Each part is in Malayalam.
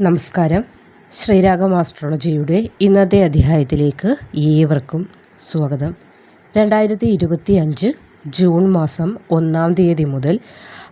നമസ്കാരം. ശ്രീരാഗം ആസ്ട്രോളജിയുടെ ഇന്നത്തെ അധ്യായത്തിലേക്ക് ഏവർക്കും സ്വാഗതം. രണ്ടായിരത്തി ഇരുപത്തി അഞ്ച് ജൂൺ മാസം ഒന്നാം തീയതി മുതൽ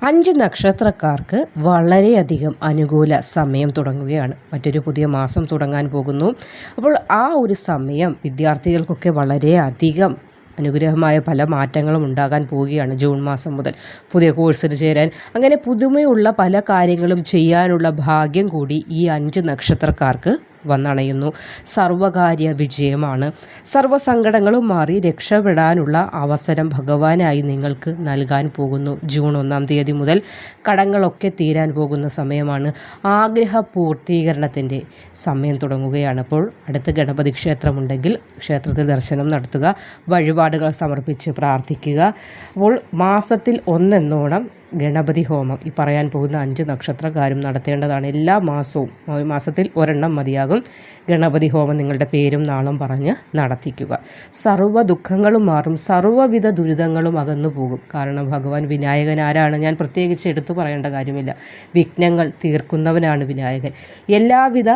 അഞ്ച് നക്ഷത്രക്കാർക്ക് വളരെയധികം അനുകൂല സമയം തുടങ്ങുകയാണ്. മറ്റൊരു പുതിയ മാസം തുടങ്ങാൻ പോകുന്നു. അപ്പോൾ ആ ഒരു സമയം വിദ്യാർത്ഥികൾക്കൊക്കെ വളരെയധികം അനുഗ്രഹമായ പല മാറ്റങ്ങളും ഉണ്ടാകാൻ പോവുകയാണ് ജൂൺ മാസം മുതൽ. പുതിയ കോഴ്സിൽ ചേരാൻ. അങ്ങനെ പുതുമയുള്ള പല കാര്യങ്ങളും ചെയ്യാനുള്ള ഭാഗ്യം കൂടി ഈ അഞ്ച് നക്ഷത്രക്കാർക്ക് വന്നണയുന്നു. സർവകാര്യ വിജയമാണ്. സർവസങ്കടങ്ങളും മാറി രക്ഷപ്പെടാനുള്ള അവസരം ഭഗവാനായി നിങ്ങൾക്ക് നൽകാൻ പോകുന്നു. ജൂൺ ഒന്നാം തീയതി മുതൽ കടങ്ങളൊക്കെ തീരാൻ പോകുന്ന സമയമാണ്. ആഗ്രഹ പൂർത്തീകരണത്തിന്റെ സമയം തുടങ്ങുകയാണ്. അപ്പോൾ അടുത്ത ഗണപതി ക്ഷേത്രമുണ്ടെങ്കിൽ ക്ഷേത്രത്തിൽ ദർശനം നടത്തുക വഴിപാടുകൾ സമർപ്പിച്ച് പ്രാർത്ഥിക്കുക. അപ്പോൾ മാസത്തിൽ ഒന്നെന്നോണം ഗണപതി ഹോമം. ഈ പറയാൻ പോകുന്ന അഞ്ച് നക്ഷത്രക്കാരും നടത്തേണ്ടതാണ് എല്ലാ മാസവും. മാസത്തിൽ ഒരെണ്ണം മതിയാകും. ഗണപതി ഹോമം നിങ്ങളുടെ പേരും നാളും പറഞ്ഞ് നടത്തിക്കുക. സർവ ദുഃഖങ്ങളും മാറും. സർവവിധ ദുരിതങ്ങളും അകന്നു പോകും. കാരണം ഭഗവാൻ വിനായകൻ ആരാണ്? ഞാൻ പ്രത്യേകിച്ച് എടുത്തു പറയേണ്ട കാര്യമില്ല. വിഘ്നങ്ങൾ തീർക്കുന്നവനാണ് വിനായകൻ. എല്ലാവിധ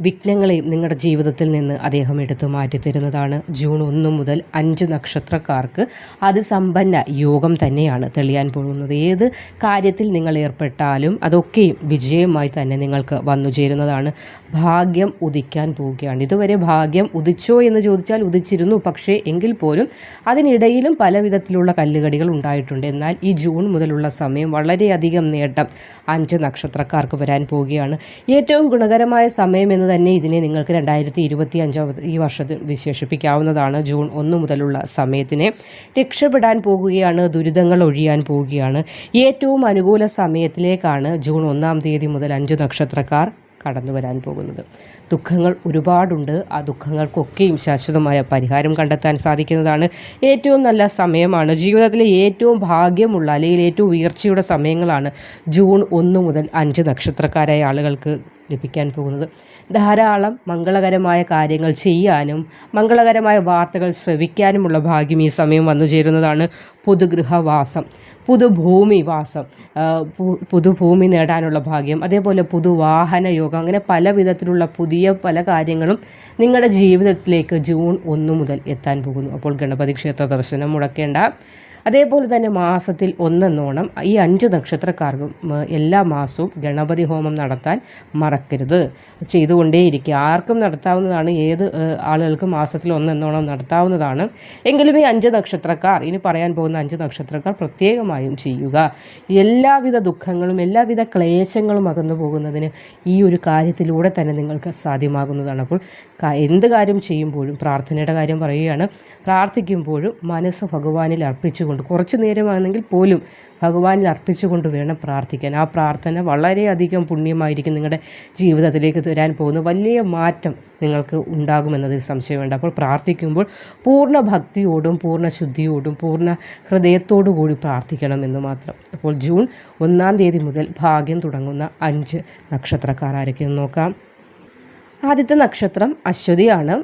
വിഘ്നങ്ങളെയും നിങ്ങളുടെ ജീവിതത്തിൽ നിന്ന് അദ്ദേഹം എടുത്തു മാറ്റിത്തരുന്നതാണ്. ജൂൺ ഒന്ന് മുതൽ അഞ്ച് നക്ഷത്രക്കാർക്ക് അതിസമ്പന്ന യോഗം തന്നെയാണ് തെളിയാൻ പോകുന്നത്. ഏത് കാര്യത്തിൽ നിങ്ങൾ ഏർപ്പെട്ടാലും അതൊക്കെയും വിജയമായി തന്നെ നിങ്ങൾക്ക് വന്നു ചേരുന്നതാണ്. ഭാഗ്യം ഉദിക്കാൻ പോവുകയാണ്. ഇതുവരെ ഭാഗ്യം ഉദിച്ചോ എന്ന് ചോദിച്ചാൽ ഉദിച്ചിരുന്നു. പക്ഷേ എങ്കിൽ പോലും അതിനിടയിലും പല വിധത്തിലുള്ള കല്ലുകടികൾ ഉണ്ടായിട്ടുണ്ട്. എന്നാൽ ഈ ജൂൺ മുതലുള്ള സമയം വളരെയധികം നേട്ടം അഞ്ച് നക്ഷത്രക്കാർക്ക് വരാൻ പോവുകയാണ്. ഏറ്റവും ഗുണകരമായ സമയം എന്ന് തന്നെ ഇതിനെ നിങ്ങൾക്ക് രണ്ടായിരത്തി ഇരുപത്തി അഞ്ചാമത് ഈ വർഷത്തിൽ വിശേഷിപ്പിക്കാവുന്നതാണ്. ജൂൺ ഒന്ന് മുതലുള്ള സമയത്തിനെ രക്ഷപ്പെടാൻ പോകുകയാണ് ദുരിതങ്ങൾ ഒഴിയാൻ പോവുകയാണ് ഏറ്റവും അനുകൂല സമയത്തിലേക്കാണ് ജൂൺ ഒന്നാം തീയതി മുതൽ അഞ്ച് നക്ഷത്രക്കാർ കടന്നു വരാൻ പോകുന്നത്. ദുഃഖങ്ങൾ ഒരുപാടുണ്ട്. ആ ദുഃഖങ്ങൾക്കൊക്കെയും ശാശ്വതമായ പരിഹാരം കണ്ടെത്താൻ സാധിക്കുന്നതാണ്. ഏറ്റവും നല്ല സമയമാണ്. ജീവിതത്തിലെ ഏറ്റവും ഭാഗ്യമുള്ള അല്ലെങ്കിൽ ഏറ്റവും ഉയർച്ചയുടെ സമയങ്ങളാണ് ജൂൺ ഒന്ന് മുതൽ അഞ്ച് നക്ഷത്രക്കാരായ ആളുകൾക്ക് ലഭിക്കാൻ പോകുന്നത്. ധാരാളം മംഗളകരമായ കാര്യങ്ങൾ ചെയ്യാനും മംഗളകരമായ വാർത്തകൾ ശ്രവിക്കാനുമുള്ള ഭാഗ്യം ഈ സമയം വന്നു ചേരുന്നതാണ് പുതുഗൃഹവാസം. പുതുഭൂമിവാസം പുതുഭൂമി നേടാനുള്ള ഭാഗ്യം. അതേപോലെ പുതുവാഹന യോഗം. അങ്ങനെ പല വിധത്തിലുള്ള പുതിയ പല കാര്യങ്ങളും നിങ്ങളുടെ ജീവിതത്തിലേക്ക് ജൂൺ ഒന്ന് മുതൽ എത്താൻ പോകുന്നു. അപ്പോൾ ഗണപതി ക്ഷേത്ര ദർശനം മുടക്കേണ്ട അതേപോലെ തന്നെ മാസത്തിൽ ഒന്നെന്നോണം ഈ അഞ്ച് നക്ഷത്രക്കാർക്കും എല്ലാ മാസവും ഗണപതി ഹോമം നടത്താൻ മറക്കരുത്. ചെയ്തുകൊണ്ടേയിരിക്കുക. ആർക്കും നടത്താവുന്നതാണ് ഏത് ആളുകൾക്കും മാസത്തിൽ ഒന്നെന്നോണം നടത്താവുന്നതാണ്. എങ്കിലും ഈ അഞ്ച് നക്ഷത്രക്കാർ ഇനി പറയാൻ പോകുന്ന അഞ്ച് നക്ഷത്രക്കാർ പ്രത്യേകമായും ചെയ്യുക. എല്ലാവിധ ദുഃഖങ്ങളും എല്ലാവിധ ക്ലേശങ്ങളും അകന്നു പോകുന്നതിന് ഈ ഒരു കാര്യത്തിലൂടെ തന്നെ നിങ്ങൾക്ക് സാധ്യമാകുന്നതാണ്. അപ്പോൾ എന്ത് കാര്യം ചെയ്യുമ്പോഴും പ്രാർത്ഥനയുടെ കാര്യം പറയുകയാണ് പ്രാർത്ഥിക്കുമ്പോഴും മനസ്സ് ഭഗവാനിൽ അർപ്പിച്ചു അർപ്പിച്ചുകൊണ്ട് കുറച്ച് നേരമാണെങ്കിൽ പോലും ഭഗവാനിൽ അർപ്പിച്ചുകൊണ്ട് വേണം പ്രാർത്ഥിക്കാൻ. ആ പ്രാർത്ഥന വളരെയധികം പുണ്യമായിരിക്കും നിങ്ങളുടെ ജീവിതത്തിലേക്ക് തരാൻ പോകുന്ന വലിയ മാറ്റം നിങ്ങൾക്ക് ഉണ്ടാകുമെന്നതിൽ സംശയമുണ്ട് അപ്പോൾ പ്രാർത്ഥിക്കുമ്പോൾ പൂർണ ഭക്തിയോടും പൂർണ ശുദ്ധിയോടും പൂർണ ഹൃദയത്തോടു കൂടി പ്രാർത്ഥിക്കണം എന്ന് മാത്രം. അപ്പോൾ ജൂൺ ഒന്നാം തീയതി മുതൽ ഭാഗ്യം തുടങ്ങുന്ന അഞ്ച് നക്ഷത്രക്കാരായിരിക്കും നോക്കാം. ആദ്യത്തെ നക്ഷത്രം അശ്വതിയാണ്.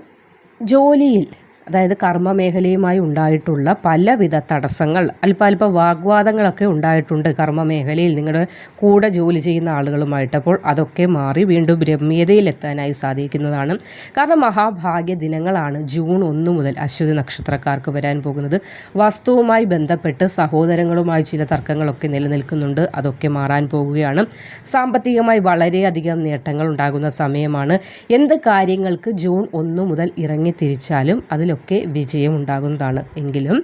ജോലിയിൽ അതായത് കർമ്മ മേഖലയുമായി ഉണ്ടായിട്ടുള്ള പലവിധ തടസ്സങ്ങൾ അല്പാൽപ വാഗ്വാദങ്ങളൊക്കെ ഉണ്ടായിട്ടുണ്ട് കർമ്മ മേഖലയിൽ നിങ്ങളുടെ കൂടെ ജോലി ചെയ്യുന്ന ആളുകളുമായിട്ട് അപ്പോൾ അതൊക്കെ മാറി വീണ്ടും ബ്രഹ്മീയതയിലെത്താനായി സാധിക്കുന്നതാണ്. കാരണം മഹാഭാഗ്യ ദിനങ്ങളാണ് ജൂൺ ഒന്ന് മുതൽ അശ്വതി നക്ഷത്രക്കാർക്ക് വരാൻ പോകുന്നത്. വസ്തുവുമായി ബന്ധപ്പെട്ട് സഹോദരങ്ങളുമായി ചില തർക്കങ്ങളൊക്കെ നിലനിൽക്കുന്നുണ്ട്. അതൊക്കെ മാറാൻ പോകുകയാണ്. സാമ്പത്തികമായി വളരെയധികം നേട്ടങ്ങൾ ഉണ്ടാകുന്ന സമയമാണ്. എന്ത് കാര്യങ്ങൾക്ക് ജൂൺ ഒന്ന് മുതൽ ഇറങ്ങി തിരിച്ചാലും അതിൽ ഒക്കെ വിജയമുണ്ടാകുന്നതാണ്. എങ്കിലും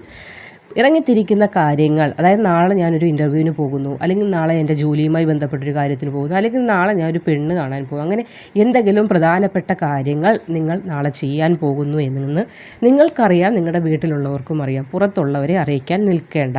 ഇറങ്ങിത്തിരിക്കുന്ന കാര്യങ്ങൾ അതായത് നാളെ ഞാനൊരു ഇന്റർവ്യൂവിന് പോകുന്നു അല്ലെങ്കിൽ നാളെ എന്റെ ജോലിയുമായി ബന്ധപ്പെട്ടൊരു കാര്യത്തിന് പോകുന്നു അല്ലെങ്കിൽ നാളെ ഞാനൊരു പെണ്ണ് കാണാൻ പോകും അങ്ങനെ എന്തെങ്കിലും പ്രധാനപ്പെട്ട കാര്യങ്ങൾ നിങ്ങൾ നാളെ ചെയ്യാൻ പോകുന്നു എന്ന് നിങ്ങൾക്കറിയാം നിങ്ങളുടെ വീട്ടിലുള്ളവർക്കും അറിയാം പുറത്തുള്ളവരെ അറിയിക്കാൻ നിൽക്കേണ്ട.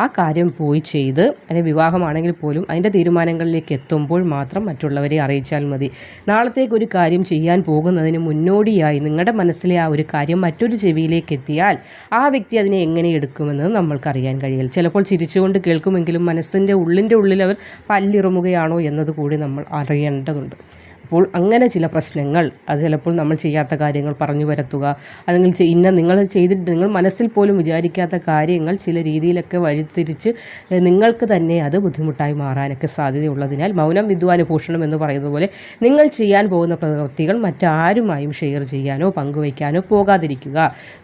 ആ കാര്യം പോയി ചെയ്ത് അല്ലെങ്കിൽ വിവാഹമാണെങ്കിൽ പോലും അതിന്റെ തീരുമാനങ്ങളിലേക്ക് എത്തുമ്പോൾ മാത്രം മറ്റുള്ളവരെ അറിയിച്ചാൽ മതി. നാളത്തേക്ക് ഒരു കാര്യം ചെയ്യാൻ പോകുന്നതിന് മുന്നോടിയായി നിങ്ങളുടെ മനസ്സിലെ ആ ഒരു കാര്യം മറ്റൊരു ചെവിയിലേക്ക് എത്തിയാൽ ആ വ്യക്തി അതിനെ എങ്ങനെ എടുക്കുമെന്ന് കേൾക്കുമെന്നത് നമ്മൾക്കറിയാൻ കഴിയില്ല. ചിലപ്പോൾ ചിരിച്ചുകൊണ്ട് കേൾക്കുമെങ്കിലും മനസ്സിന്റെ ഉള്ളിന്റെ ഉള്ളിൽ അവർ പല്ലിറുമുകയാണോ എന്നത് കൂടി നമ്മൾ അറിയേണ്ടതുണ്ട്. അപ്പോൾ അങ്ങനെ ചില പ്രശ്നങ്ങൾ അത് ചിലപ്പോൾ നമ്മൾ ചെയ്യാത്ത കാര്യങ്ങൾ പറഞ്ഞു വരത്തുക അല്ലെങ്കിൽ ഇന്ന നിങ്ങൾ ചെയ്തിട്ട് നിങ്ങൾ മനസ്സിൽ പോലും വിചാരിക്കാത്ത കാര്യങ്ങൾ ചില രീതിയിലൊക്കെ വഴിതിരിച്ച് നിങ്ങൾക്ക് തന്നെ അത് ബുദ്ധിമുട്ടായി മാറാനൊക്കെ സാധ്യതയുള്ളതിനാൽ മൗനം വിദ്വാനുഭൂഷണം എന്ന് പറയുന്നത് പോലെ നിങ്ങൾ ചെയ്യാൻ പോകുന്ന പ്രവൃത്തികൾ മറ്റാരുമായും ഷെയർ ചെയ്യാനോ പങ്കുവയ്ക്കാനോ പോകാതിരിക്കുക.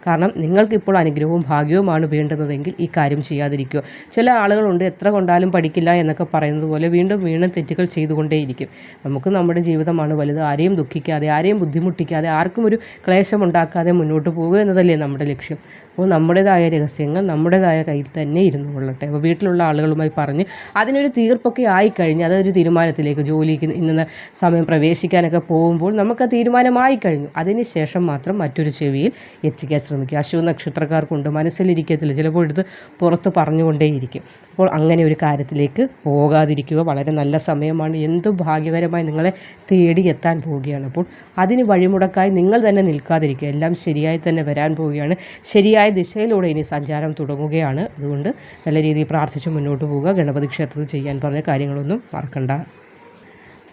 കാരണം നിങ്ങൾക്കിപ്പോൾ അനുഗ്രഹവും ഭാഗ്യവുമാണ് വേണ്ടുന്നതെങ്കിൽ ഈ കാര്യം ചെയ്യാതിരിക്കുക. ചില ആളുകളുണ്ട് എത്ര കൊണ്ടാലും പഠിക്കില്ല എന്നൊക്കെ പറയുന്നത് പോലെ വീണ്ടും വീണ്ടും തെറ്റുകൾ ചെയ്തുകൊണ്ടേയിരിക്കും. നമുക്ക് നമ്മുടെ ജീവിതമാണ് വലുത് ആരെയും ദുഃഖിക്കാതെ ആരെയും ബുദ്ധിമുട്ടിക്കാതെ ആർക്കും ഒരു ക്ലേശമുണ്ടാക്കാതെ മുന്നോട്ട് പോകുക എന്നതല്ലേ നമ്മുടെ ലക്ഷ്യം. അപ്പോൾ നമ്മുടേതായ രഹസ്യങ്ങൾ നമ്മുടേതായ കയ്യിൽ തന്നെ ഇരുന്നു കൊള്ളട്ടെ. അപ്പോൾ വീട്ടിലുള്ള ആളുകളുമായി പറഞ്ഞ് അതിനൊരു തീർപ്പൊക്കെ ആയിക്കഴിഞ്ഞ് അതൊരു തീരുമാനത്തിലേക്ക് ജോലിക്ക് ഇന്ന സമയം പ്രവേശിക്കാനൊക്കെ പോകുമ്പോൾ നമുക്ക് ആ തീരുമാനമായി കഴിഞ്ഞു. അതിന് ശേഷം മാത്രം മറ്റൊരു ചെവിയിൽ എത്തിക്കാൻ ശ്രമിക്കുക. അശ്വ നക്ഷത്രക്കാർക്കുണ്ട്. മനസ്സിലിരിക്കത്തില്ല. ചിലപ്പോൾ എടുത്ത് പുറത്ത് പറഞ്ഞുകൊണ്ടേയിരിക്കും. അപ്പോൾ അങ്ങനെ ഒരു കാര്യത്തിലേക്ക് പോകാതിരിക്കുക വളരെ നല്ല സമയമാണ്. എന്തും ഭാഗ്യകരമായി നിങ്ങളെ തേടി എത്താൻ പോവുകയാണ്. അപ്പോൾ അതിന് വഴിമുടക്കായി നിങ്ങൾ തന്നെ നിൽക്കാതിരിക്കുക. എല്ലാം ശരിയായി തന്നെ വരാൻ പോവുകയാണ്. ശരിയായ ദിശയിലൂടെ ഇനി സഞ്ചാരം തുടങ്ങുകയാണ്. അതുകൊണ്ട് നല്ല രീതിയിൽ പ്രാർത്ഥിച്ച് മുന്നോട്ട് പോവുക. ഗണപതി ക്ഷേത്രത്തിൽ ചെയ്യാൻ പറഞ്ഞ കാര്യങ്ങളൊന്നും മറക്കണ്ട.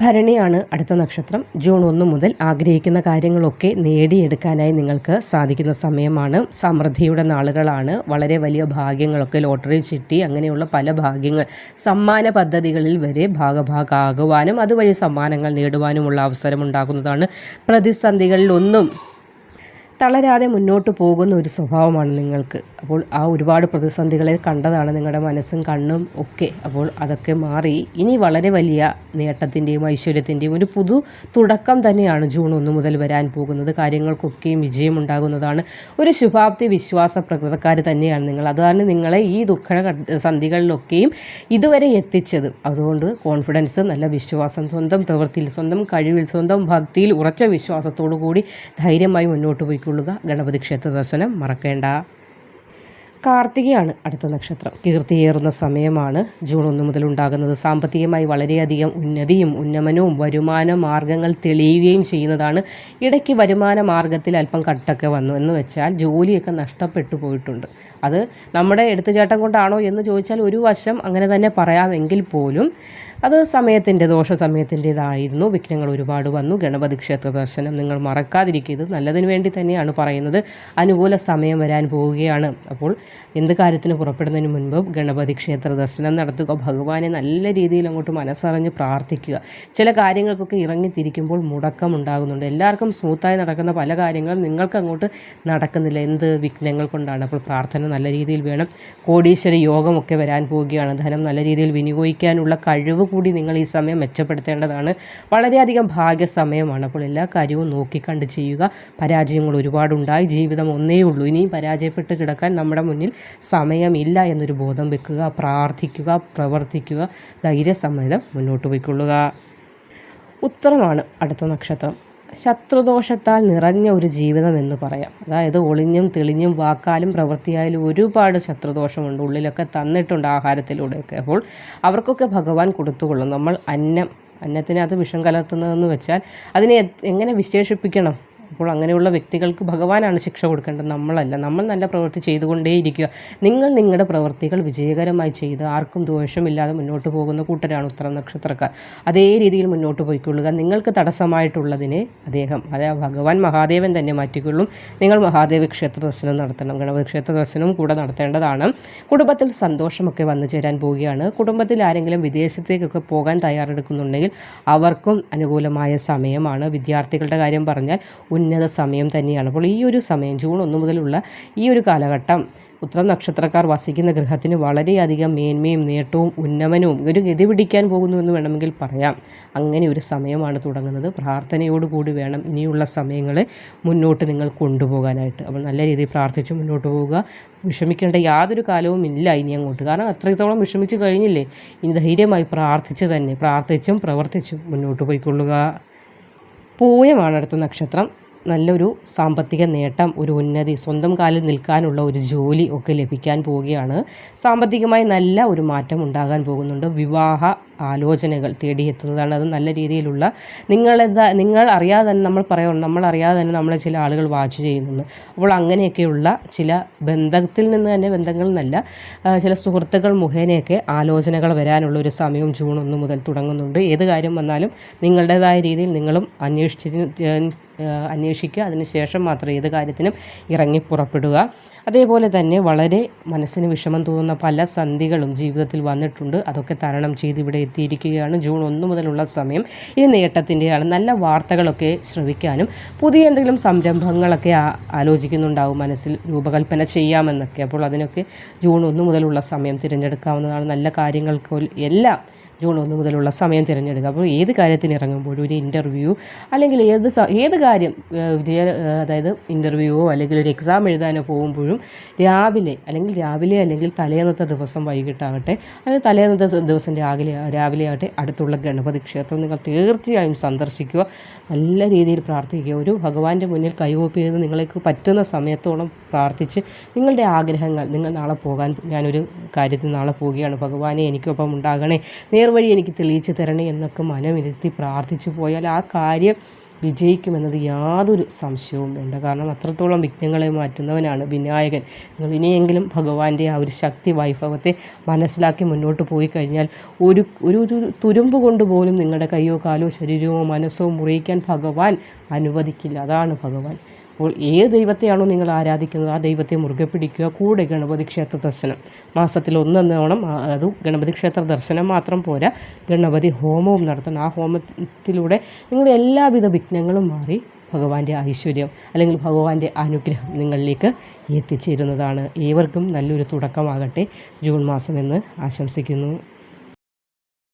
ഭരണിയാണ് അടുത്ത നക്ഷത്രം. ജൂൺ ഒന്ന് മുതൽ ആഗ്രഹിക്കുന്ന കാര്യങ്ങളൊക്കെ നേടിയെടുക്കാനായി നിങ്ങൾക്ക് സാധിക്കുന്ന സമയമാണ്. സമൃദ്ധിയുടെ നാളുകളാണ്. വളരെ വലിയ ഭാഗ്യങ്ങളൊക്കെ ലോട്ടറി ചിട്ടി അങ്ങനെയുള്ള പല ഭാഗ്യങ്ങൾ സമ്മാന പദ്ധതികളിൽ വരെ ഭാഗഭാഗമാകുവാനും അതുവഴി സമ്മാനങ്ങൾ നേടുവാനുമുള്ള അവസരമുണ്ടാകുന്നതാണ്. പ്രതിസന്ധികളിലൊന്നും തളരാതെ മുന്നോട്ട് പോകുന്ന ഒരു സ്വഭാവമാണ് നിങ്ങൾക്ക്. അപ്പോൾ ആ ഒരുപാട് പ്രതിസന്ധികളെ കണ്ടതാണ് നിങ്ങളുടെ മനസ്സും കണ്ണും ഒക്കെ. അപ്പോൾ അതൊക്കെ മാറി ഇനി വളരെ വലിയ നേട്ടത്തിന്റെയും ഐശ്വര്യത്തിന്റെയും ഒരു പുതു തുടക്കം തന്നെയാണ് ജൂൺ ഒന്ന് മുതൽ വരാൻ പോകുന്നത്. കാര്യങ്ങൾക്കൊക്കെയും വിജയമുണ്ടാകുന്നതാണ് ഒരു ശുഭാപ്തി വിശ്വാസ പ്രകൃതക്കാർ തന്നെയാണ് നിങ്ങൾ. അതാണ് നിങ്ങളെ ഈ ദുഃഖ സന്ധികളിലൊക്കെയും ഇതുവരെ എത്തിച്ചത്. അതുകൊണ്ട് കോൺഫിഡൻസ് നല്ല വിശ്വാസം സ്വന്തം പ്രവൃത്തിയിൽ സ്വന്തം കഴിവിൽ സ്വന്തം ഭക്തിയിൽ ഉറച്ച വിശ്വാസത്തോടു കൂടി ധൈര്യമായി മുന്നോട്ട് പോയിക്കൊള്ളുക ഗണപതി ക്ഷേത്ര ദർശനം മറക്കേണ്ട. കാർത്തികയാണ് അടുത്ത നക്ഷത്രം. കീർത്തിയേറുന്ന സമയമാണ് ജൂൺ ഒന്ന് മുതൽ ഉണ്ടാകുന്നത്. സാമ്പത്തികമായി വളരെയധികം ഉന്നതിയും ഉന്നമനവും വരുമാന മാർഗങ്ങൾ തെളിയുകയും ചെയ്യുന്നതാണ്. ഇടയ്ക്ക് വരുമാന മാർഗത്തിൽ അല്പം കട്ടൊക്കെ വന്നു. എന്ന് വെച്ചാൽ ജോലിയൊക്കെ നഷ്ടപ്പെട്ടു പോയിട്ടുണ്ട്. അത് നമ്മുടെ എടുത്തുചേട്ടം കൊണ്ടാണോ എന്ന് ചോദിച്ചാൽ ഒരു വശം അങ്ങനെ തന്നെ പറയാമെങ്കിൽ പോലും അത് സമയത്തിന്റെ ദോഷ സമയത്തിന്റെതായിരുന്നു വിഘ്നങ്ങൾ ഒരുപാട് വന്നു. ഗണപതി ക്ഷേത്ര ദർശനം നിങ്ങൾ മറക്കാതിരിക്കുക ഇത് നല്ലതിന് വേണ്ടി തന്നെയാണ് പറയുന്നത്. അനുകൂല സമയം വരാൻ പോവുകയാണ്. അപ്പോൾ എന്ത് കാര്യത്തിന് പുറപ്പെടുന്നതിന് മുൻപ് ഗണപതി ക്ഷേത്ര ദർശനം നടത്തുക. ഭഗവാനെ നല്ല രീതിയിൽ അങ്ങോട്ട് മനസ്സറിഞ്ഞ് പ്രാർത്ഥിക്കുക. ചില കാര്യങ്ങൾക്കൊക്കെ ഇറങ്ങിത്തിരിക്കുമ്പോൾ മുടക്കം ഉണ്ടാകുന്നുണ്ട്. എല്ലാവർക്കും സ്മൂത്തായി നടക്കുന്ന പല കാര്യങ്ങളും നിങ്ങൾക്ക് അങ്ങോട്ട് നടക്കുന്നില്ല. എന്ത് വിഘ്നങ്ങൾ കൊണ്ടാണ്? അപ്പോൾ പ്രാർത്ഥന നല്ല രീതിയിൽ വേണം. കോടീശ്വര യോഗമൊക്കെ വരാൻ പോവുകയാണ്. ധനം നല്ല രീതിയിൽ വിനിയോഗിക്കാനുള്ള കഴിവ് കൂടി നിങ്ങൾ ഈ സമയം മെച്ചപ്പെടുത്തേണ്ടതാണ്. വളരെയധികം ഭാഗ്യ സമയമാണ് അപ്പോൾ എല്ലാ കാര്യവും നോക്കിക്കണ്ട് ചെയ്യുക. പരാജയങ്ങൾ ഒരുപാടുണ്ടായി. ജീവിതം ഒന്നേ ഉള്ളൂ ഇനിയും പരാജയപ്പെട്ട് കിടക്കാൻ നമ്മുടെ മുന്നിൽ സമയമില്ല എന്നൊരു ബോധം വെക്കുക പ്രാർത്ഥിക്കുക പ്രവർത്തിക്കുക ധൈര്യസമ്മതം മുന്നോട്ട് പോയിക്കൊള്ളുക ഉത്തരമാണ് അടുത്ത നക്ഷത്രം. ശത്രുദോഷത്താൽ നിറഞ്ഞ ഒരു ജീവിതം എന്ന് പറയാം. അതായത് ഒളിഞ്ഞും തെളിഞ്ഞും വാക്കാലും പ്രവൃത്തിയായാലും ഒരുപാട് ശത്രുദോഷമുണ്ട്. ഉള്ളിലൊക്കെ തന്നിട്ടുണ്ട് ആഹാരത്തിലൂടെയൊക്കെ. അപ്പോൾ അവർക്കൊക്കെ ഭഗവാൻ കൊടുത്തുകൊള്ളും. നമ്മൾ അന്നം അന്നത്തിനകത്ത് വിഷം കലർത്തുന്നതെന്ന് വെച്ചാൽ അതിനെ എങ്ങനെ വിശേഷിപ്പിക്കണം? അപ്പോൾ അങ്ങനെയുള്ള വ്യക്തികൾക്ക് ഭഗവാനാണ് ശിക്ഷ കൊടുക്കേണ്ടത്. നമ്മളല്ല. നമ്മൾ നല്ല പ്രവൃത്തി ചെയ്തുകൊണ്ടേയിരിക്കുക. നിങ്ങൾ നിങ്ങളുടെ പ്രവൃത്തികൾ വിജയകരമായി ചെയ്ത് ആർക്കും ദോഷമില്ലാതെ മുന്നോട്ട് പോകുന്ന കൂട്ടരാണ് ഉത്തര നക്ഷത്രക്കാർ. അതേ രീതിയിൽ മുന്നോട്ട് പോയിക്കൊള്ളുക. നിങ്ങൾക്ക് തടസ്സമായിട്ടുള്ളതിനെ അദ്ദേഹം അതായത് ഭഗവാൻ മഹാദേവൻ തന്നെ മാറ്റിക്കൊള്ളും. നിങ്ങൾ മഹാദേവ ക്ഷേത്ര ദർശനം നടത്തണം. ഗണപതി ക്ഷേത്ര ദർശനവും കൂടെ നടത്തേണ്ടതാണ്. കുടുംബത്തിൽ സന്തോഷമൊക്കെ വന്നു ചേരാൻ പോവുകയാണ്. കുടുംബത്തിൽ ആരെങ്കിലും വിദേശത്തേക്കൊക്കെ പോകാൻ തയ്യാറെടുക്കുന്നുണ്ടെങ്കിൽ അവർക്കും അനുകൂലമായ സമയമാണ്. വിദ്യാർത്ഥികളുടെ കാര്യം പറഞ്ഞാൽ ഉന്നത സമയം തന്നെയാണ്. അപ്പോൾ ഈ ഒരു സമയം ജൂൺ ഒന്ന് മുതലുള്ള ഈ ഒരു കാലഘട്ടം ഉത്തരം നക്ഷത്രക്കാർ വസിക്കുന്ന ഗ്രഹത്തിന് വളരെയധികം മേന്മയും നേട്ടവും ഉന്നമനവും ഒരു ഗതി പിടിക്കാൻ പോകുന്നു എന്ന് വേണമെങ്കിൽ പറയാം. അങ്ങനെ ഒരു സമയമാണ് തുടങ്ങുന്നത്. പ്രാർത്ഥനയോടുകൂടി വേണം ഇനിയുള്ള സമയങ്ങൾ മുന്നോട്ട് നിങ്ങൾ കൊണ്ടുപോകാനായിട്ട്. അപ്പോൾ നല്ല രീതിയിൽ പ്രാർത്ഥിച്ച് മുന്നോട്ട് പോവുക. വിഷമിക്കേണ്ട യാതൊരു കാലവും ഇല്ല ഇനി അങ്ങോട്ട്. കാരണം അത്രത്തോളം വിഷമിച്ച് കഴിഞ്ഞില്ലേ? ഇനി ധൈര്യമായി പ്രാർത്ഥിച്ച് തന്നെ പ്രാർത്ഥിച്ചും പ്രവർത്തിച്ചും മുന്നോട്ട് പോയിക്കൊള്ളുക. പൂയമാണ് അടുത്ത നക്ഷത്രം. നല്ലൊരു സാമ്പത്തിക നേട്ടം ഒരു ഉന്നതി സ്വന്തം കാലിൽ നിൽക്കാനുള്ള ഒരു ജോലി ഒക്കെ ലഭിക്കാൻ പോവുകയാണ്. സാമ്പത്തികമായി നല്ല ഒരു മാറ്റം ഉണ്ടാകാൻ പോകുന്നുണ്ട്. വിവാഹ ആലോചനകൾ തേടിയെത്തുന്നതാണ്. അത് നല്ല രീതിയിലുള്ള നിങ്ങളെന്താ നിങ്ങൾ അറിയാതെ തന്നെ നമ്മൾ പറയുള്ളൂ നമ്മൾ അറിയാതെ തന്നെ നമ്മളെ ചില ആളുകൾ വാച്ച് ചെയ്യുന്നുണ്ട്. അപ്പോൾ അങ്ങനെയൊക്കെയുള്ള ചില ബന്ധത്തിൽ നിന്ന് തന്നെ ബന്ധങ്ങളിൽ നിന്നല്ല ചില സുഹൃത്തുക്കൾ മുഖേനയൊക്കെ ആലോചനകൾ വരാനുള്ള ഒരു സമയം ജൂൺ ഒന്ന് മുതൽ തുടങ്ങുന്നുണ്ട്. ഏത് കാര്യം വന്നാലും നിങ്ങളുടേതായ രീതിയിൽ നിങ്ങളും അന്വേഷിച്ച് അന്വേഷിക്കുക. അതിനുശേഷം മാത്രം ഏത് കാര്യത്തിനും ഇറങ്ങി പുറപ്പെടുക. അതേപോലെ തന്നെ വളരെ മനസ്സിന് വിഷമം തോന്നുന്ന പല സന്ധികളും ജീവിതത്തിൽ വന്നിട്ടുണ്ട്. അതൊക്കെ തരണം ചെയ്ത് ഇവിടെ എത്തിയിരിക്കുകയാണ്. ജൂൺ ഒന്ന് മുതലുള്ള സമയം. ഈ നേട്ടത്തിന്റെയാണ് നല്ല വാർത്തകളൊക്കെ ശ്രവിക്കാനും പുതിയ എന്തെങ്കിലും സംരംഭങ്ങളൊക്കെ ആലോചിക്കുന്നുണ്ടാവും. മനസ്സിൽ രൂപകൽപ്പന ചെയ്യാമെന്നൊക്കെ. അപ്പോൾ അതിനൊക്കെ ജൂൺ ഒന്ന് മുതലുള്ള സമയം തിരഞ്ഞെടുക്കാവുന്നതാണ്. നല്ല കാര്യങ്ങൾക്ക് എല്ലാം ജൂൺ ഒന്ന് മുതലുള്ള സമയം തിരഞ്ഞെടുക്കുക. അപ്പോൾ ഏത് കാര്യത്തിന് ഇറങ്ങുമ്പോഴും ഒരു ഇന്റർവ്യൂ അല്ലെങ്കിൽ ഏത് ഏത് കാര്യം വിജയ അതായത് ഇന്റർവ്യൂവോ അല്ലെങ്കിൽ ഒരു എക്സാം എഴുതാനോ പോകുമ്പോഴും രാവിലെ അല്ലെങ്കിൽ രാവിലെ അല്ലെങ്കിൽ തലേന്നത്തെ ദിവസം വൈകിട്ടാകട്ടെ അല്ലെങ്കിൽ തലേന്നത്തെ ദിവസം രാവിലെ രാവിലെ ആകട്ടെ അടുത്തുള്ള ഗണപതി ക്ഷേത്രം നിങ്ങൾ തീർച്ചയായും സന്ദർശിക്കുക. നല്ല രീതിയിൽ പ്രാർത്ഥിക്കുക. ഒരു ഭഗവാന്റെ മുന്നിൽ കൈവോപ്പ് ചെയ്ത് നിങ്ങൾക്ക് പറ്റുന്ന സമയത്തോളം പ്രാർത്ഥിച്ച് നിങ്ങളുടെ ആഗ്രഹങ്ങൾ നിങ്ങൾ നാളെ പോകാൻ ഞാനൊരു കാര്യത്തിൽ നാളെ പോവുകയാണ്. ഭഗവാനെ എനിക്കൊപ്പം ഉണ്ടാകണേ. നേർവഴി എനിക്ക് തെളിയിച്ചു തരണേ എന്നൊക്കെ മനമിരുത്തി പ്രാർത്ഥിച്ചു പോയാൽ ആ കാര്യം വിജയിക്കുമെന്നത് യാതൊരു സംശയവും വേണ്ട. കാരണം അത്രത്തോളം വിഘ്നങ്ങളെ മാറ്റുന്നവനാണ് വിനായകൻ. നിങ്ങൾ ഇനിയെങ്കിലും ഭഗവാന്റെ ആ ഒരു ശക്തി വൈഭവത്തെ മനസ്സിലാക്കി മുന്നോട്ട് പോയി കഴിഞ്ഞാൽ ഒരു ഒരു ഒരു തുരുമ്പ് കൊണ്ട് പോലും നിങ്ങളുടെ കയ്യോ കാലോ ശരീരമോ മനസ്സോ മുറിയിക്കാൻ ഭഗവാൻ അനുവദിക്കില്ല. അതാണ് ഭഗവാൻ. അപ്പോൾ ഏത് ദൈവത്തെയാണോ നിങ്ങൾ ആരാധിക്കുന്നത് ആ ദൈവത്തെ മുറുകെ പിടിക്കുക കൂടെ ഗണപതി ക്ഷേത്ര ദർശനം. മാസത്തിൽ ഒന്നെന്നോണം അത് ഗണപതി ക്ഷേത്ര ദർശനം മാത്രം പോരാ ഗണപതി ഹോമവും നടത്തണം. ആ ഹോമത്തിലൂടെ നിങ്ങളുടെ എല്ലാവിധ വിഘ്നങ്ങളും മാറി ഭഗവാന്റെ ഐശ്വര്യം അല്ലെങ്കിൽ ഭഗവാന്റെ അനുഗ്രഹം നിങ്ങളിലേക്ക് എത്തിച്ചേരുന്നതാണ്. ഏവർക്കും നല്ലൊരു തുടക്കമാകട്ടെ. ജൂൺ മാസമെന്ന് ആശംസിക്കുന്നു.